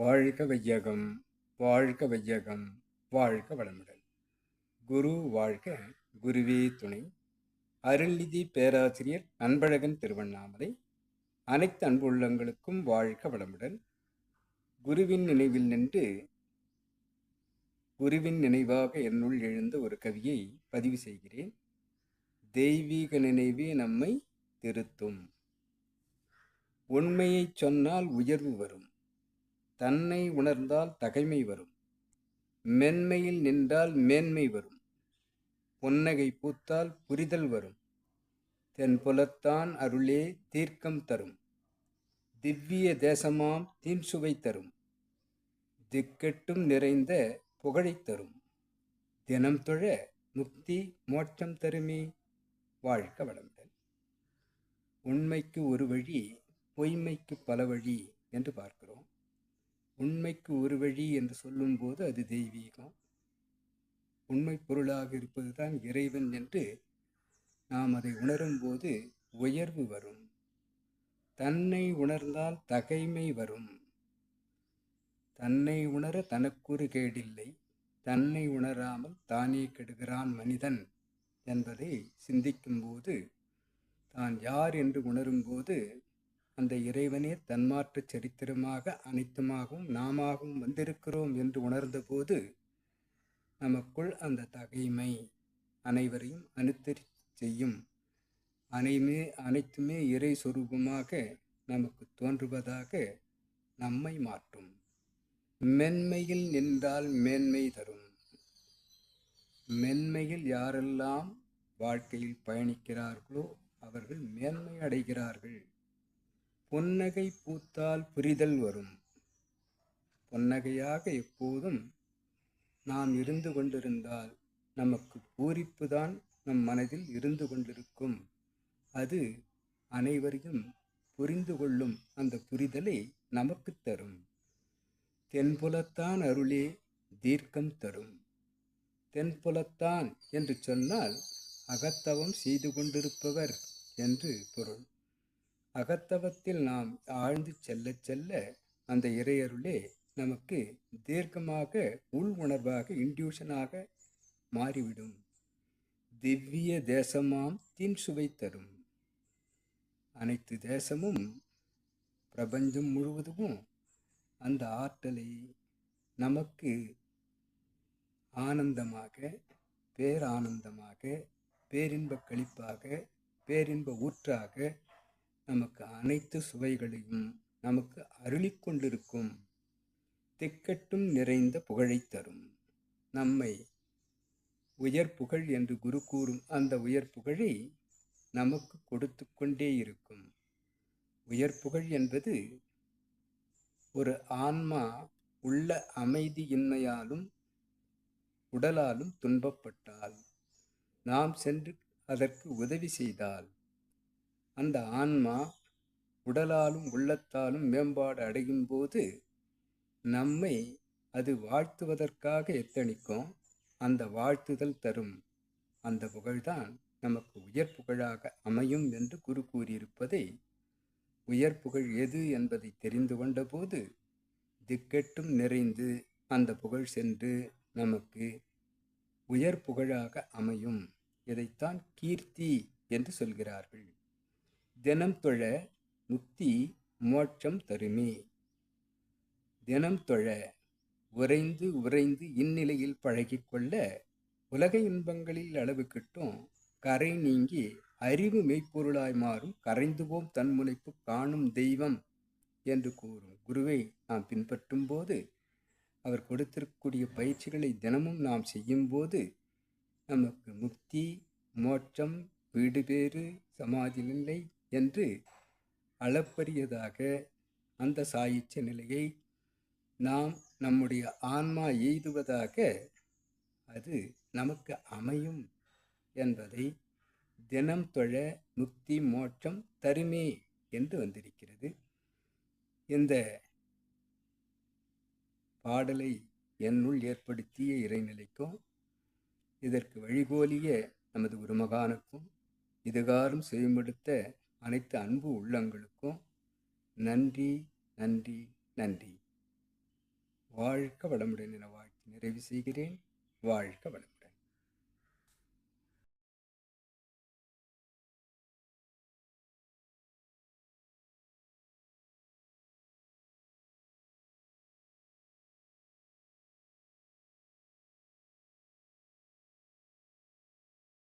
வாழ்க வையகம் வாழ்க வையகம் வாழ்க வளமுடன். குரு வாழ்க குருவே துணை. அருள்நிதி பேராசிரியர் அன்பழகன் திருவண்ணாமலை. அனைத்து அன்பு உள்ளங்களுக்கும் வாழ்க வளமுடன். குருவின் நினைவில் நின்று குருவின் நினைவாக என்னுள் எழுந்த ஒரு கவியை பதிவு செய்கிறேன். தெய்வீக நினைவே நம்மை திருத்தும். உண்மையைச் சொன்னால் உயர்வு வரும். தன்னை உணர்ந்தால் தகைமை வரும். மென்மையில் நின்றால் மேன்மை வரும். பொன்னகை பூத்தால் புரிதல் வரும். தென்புலத்தான் அருளே தீர்க்கம் தரும். திவ்ய தேசமாம் தீன்சுவை தரும். திக்கெட்டும் நிறைந்த புகழைத் தரும். தினம் தொழ முக்தி மோட்சம் தருமே. வாழ்க வளமுடன். உண்மைக்கு ஒரு வழி பொய்மைக்கு பல வழி என்று பார்க்கிறோம். உண்மைக்கு ஒரு வழி என்று சொல்லும்போது அது தெய்வீகம். உண்மை பொருளாக இருப்பதுதான் இறைவன் என்று நாம் அதை உணரும்போது உயர்வு வரும். தன்னை உணர்ந்தால் தகைமை வரும். தன்னை உணர தனக்கொரு கேடில்லை. தன்னை உணராமல் தானே கெடுகிறான் மனிதன் என்பதை சிந்திக்கும்போது தான் யார் என்று உணரும்போது அந்த இறைவனே தன்மாற்று சரித்திரமாக அனைத்துமாகவும் நாமாகவும் வந்திருக்கிறோம் என்று உணர்ந்தபோது நமக்குள் அந்த தகைமை அனைவரையும் அனுத்தரி செய்யும். அனைமே அனைத்துமே இறை சொரூபமாக நமக்கு தோன்றுவதாக நம்மை மாற்றும். மென்மையில் நின்றால் மேன்மை தரும். மென்மையில் யாரெல்லாம் வாழ்க்கையில் பயணிக்கிறார்களோ அவர்கள் மேன்மை அடைகிறார்கள். பொன்னகை பூத்தால் புரிதல் வரும். பொன்னகையாக எப்போதும் நாம் இருந்து கொண்டிருந்தால் நமக்கு பூரிப்பு தான் நம் மனதில் இருந்து கொண்டிருக்கும். அது அனைவரையும் புரிந்து கொள்ளும் அந்த புரிதலை நமக்கு தரும். தென்புலத்தான் அருளே தீர்க்கம் தரும். தென்புலத்தான் என்று சொன்னால் அகத்தவம் செய்து கொண்டிருப்பவர் என்று பொருள். அகத்தவத்தில் நாம் ஆழ்ந்து செல்ல செல்ல அந்த இறையருளே நமக்கு தீர்க்கமாக உள் உணர்வாக இன்டியூஷனாக மாறிவிடும். திவ்ய தேசமாம் தீன் சுவை தரும். அனைத்து தேசமும் பிரபஞ்சம் முழுவதும் அந்த ஆற்றலை நமக்கு ஆனந்தமாக பேரானந்தமாக பேரின்ப கழிப்பாக பேரின்ப ஊற்றாக நமக்கு அனைத்து சுவைகளையும் நமக்கு அருளிக்கொண்டிருக்கும் திக்கட்டும் நிறைந்த புகழைத் தரும். நம்மை உயர் புகழ் என்று குரு கூறும் அந்த உயர் புகழை நமக்கு கொடுத்து கொண்டே இருக்கும். உயர் புகழ் என்பது ஒரு ஆன்மா உள்ள அமைதியின்மையாலும் உடலாலும் துன்பப்பட்டால் நாம் சென்று அதற்கு உதவி செய்தால் அந்த ஆன்மா உடலாலும் உள்ளத்தாலும் மேம்பாடு அடையும் போது நம்மை அது வாழ்த்துவதற்காக எத்தனிக்கும் அந்த வாழ்த்துதல் தரும். அந்த புகழ்தான் நமக்கு உயர் புகழாக அமையும் என்று குரு கூறியிருப்பதை உயர் புகழ் எது என்பதை தெரிந்து கொண்டபோது திக்கெட்டும் நிறைந்து அந்த புகழ் சென்று நமக்கு உயர் புகழாக அமையும். இதைத்தான் கீர்த்தி என்று சொல்கிறார்கள். தினம் தொழ முக்தி மோட்சம் தருமே. தினம் தொழ உறைந்து உறைந்து இந்நிலையில் பழகிக்கொள்ள உலக இன்பங்களில் அளவு கிட்டும் கரை நீங்கி அறிவு மெய்ப்பொருளாய் மாறும் கரைந்துவோம் தன்முனைப்பு காணும் தெய்வம் என்று கூறும் குருவை நாம் பின்பற்றும் போது அவர் கொடுத்திருக்கக்கூடிய பயிற்சிகளை தினமும் நாம் செய்யும்போது நமக்கு முக்தி மோட்சம் வீடு பேறு சமாதி நிலை என்று அளப்பரியதாக அந்த சாயிச்ச நிலையை நாம் நம்முடைய ஆன்மா எய்துவதாக அது நமக்கு அமையும் என்பதை தினம் தொழ முக்தி மோட்சம் தருமே என்று வந்திருக்கிறது. இந்த பாடலை என்னுள் ஏற்படுத்திய இறைநிலைக்கும் இதற்கு வழிகோலிய நமது உருமகானுக்கும் இதுகாரும் செய்யுமெடுத்த அனைத்து அன்பு உள்ளங்களுக்கும் நன்றி நன்றி நன்றி. வாழ்க வளமுடன் என வாழ்த்து நிறைவு செய்கிறேன். வாழ்க வளமுடன்.